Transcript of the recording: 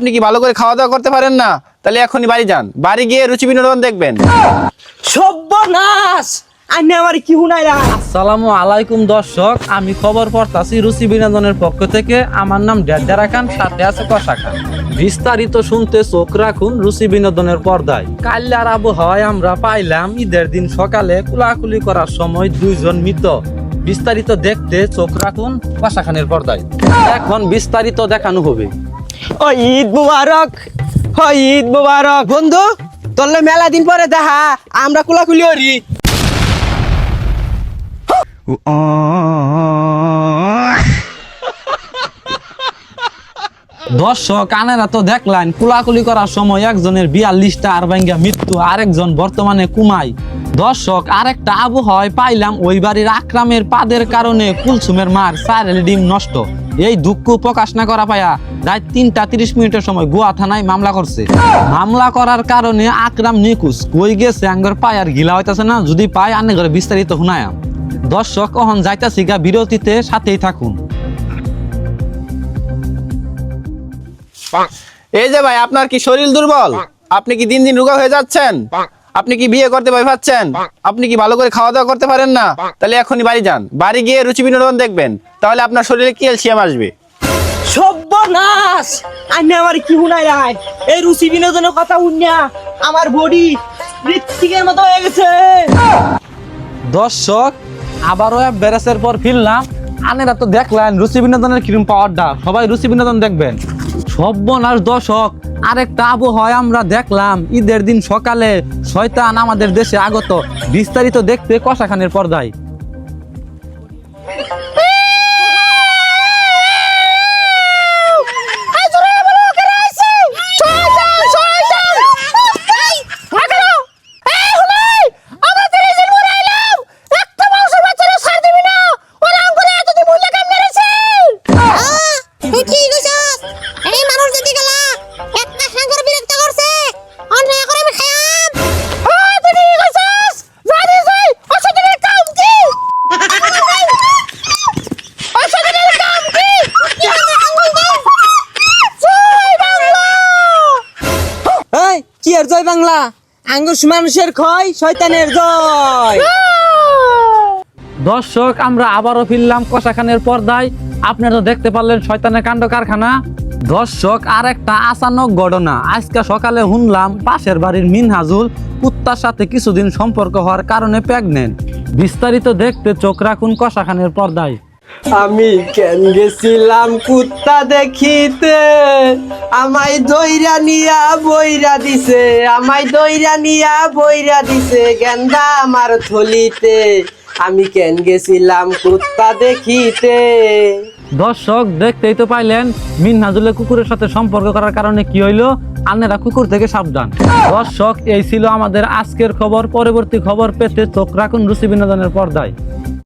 আপনি কি ভালো করে খাওয়া দাওয়া করতে পারেন না? তাহলে এখনই বাড়ি যান। বাড়ি গিয়ে রুচি বিনোদন দেখবেন। সর্বনাশ আইনে আমার কি হুনাই রা? আসসালামু আলাইকুম দর্শক আমি খবর পড়তাছি রুচি বিনোদনের পক্ষ থেকে। আমার নাম খান সাথে আছে কষা খান। বিস্তারিত শুনতে চোখ রাখুন রুচি বিনোদনের পর্দায়। কাল্যার আবহাওয়ায় আমরা পাইলাম ঈদের দিন সকালে কুলাকুলি করার সময় দুইজন মৃত। বিস্তারিত দেখতে চোখ রাখুন কষা খানের পর্দায়। এখন বিস্তারিত দেখানো হবে। ঈদ মুবারক। ঈদ মুবারক। বন্ধু তোরলে মেলা দিন পরে দেখা। আমরা কুলাকুলি হরি দর্শক, কানেরা তো দেখলেন কুলাকুলি করার সময় একজনের বিয়াল্লিশটা আর ভাঙ্গা মৃত্যু, আরেকজন বর্তমানে কুমাই। দর্শক, আরেকটা আবহাওয়ায় পাইলাম, ওই বাড়ির আকরামের পাদের কারণে কুলসুমের মার সাইরেল ডিম নষ্ট। এই দুঃখ প্রকাশ না করা পায়া রাত তিনটা তিরিশ মিনিটের সময় গোয়া থানায় মামলা করছে। মামলা করার কারণে আকরাম নিকুজ কই গেছে আঙ্গর পায় আর গিলা হইতাছে না? যদি পায় আনে ঘরে বিস্তারিত শুনায়া। দর্শক, অহন যাইতাছি গা, বিরতিতে সাথেই থাকুন। এই যে ভাই আপনার কি শরীর দুর্বল? আপনি কি দিন দিন রোগা হয়ে যাচ্ছেন? আপনি কি বিয়ে করতে ভয় পাচ্ছেন? আপনি কি ভালো করে খাওয়া দাওয়া করতে পারেন না? তাহলে এখনই বাড়ি যান। বাড়ি গিয়ে রুচি বিনোদন দেখবেন। তাহলে আপনার শরীরে ক্যালসিয়াম আসবে? সর্বনাশ! আইনে আমার কি হুনাই রা এই রুচি বিনোদনের কথা উন্না আমার বডি ঋত্বিকের মতো হয়ে গেছে। দর্শক আবারও ব্যারাসের পর ফিরলাম। আনেরা তো দেখলেন রুচি বিনোদনের কিরম পাওয়ারটা সবাই রুচি বিনোদন দেখবেন। সর্বনাশ দশক। আরেকটা আবহাওয়া আমরা দেখলাম, ঈদের দিন সকালে শয়তান আমাদের দেশে আগত। বিস্তারিত দেখতে কষাখানের পর্দায়। এই, কি আর জয় বাংলা? আঙ্গুস মানুষের ক্ষয়, শয়তানের জয়। দর্শক, আমরা আবারও ফিরলাম কষাখানের পর্দায়। আপনারা তো দেখতে পারলেন শয়তানের কাণ্ড কারখানা। দর্শক আর একটা আচানক ঘটনা। আজকে সকালে শুনলাম পাশের বাড়ির মিনহাজুল কুত্তার সাথে কিছুদিন সম্পর্ক হওয়ার কারণে প্রেগনেন্ট। বিস্তারিত দেখতে চোখ রাখুন কষাখানের পর্দায়। আমি কেন গেছিলাম কুত্তা দেখিতে? আমায় দইরা নিয়া বইরা দিছে, আমায় দইরা নিয়া বইরা দিছে গেন্দা আমার থলিতে। আমি কেন গেছিলাম কুত্তা দেখিতে? দর্শক, দেখতেই তো পাইলেন, মিনহাজুলের কুকুরের সাথে সম্পর্ক করার কারণে কি হইল? আনেরা কুকুর থেকে সাবধান। দর্শক, এই ছিল আমাদের আজকের খবর। পরবর্তী খবর পেতে চোখ রাখুন রুচি বিনোদনের পর্দায়।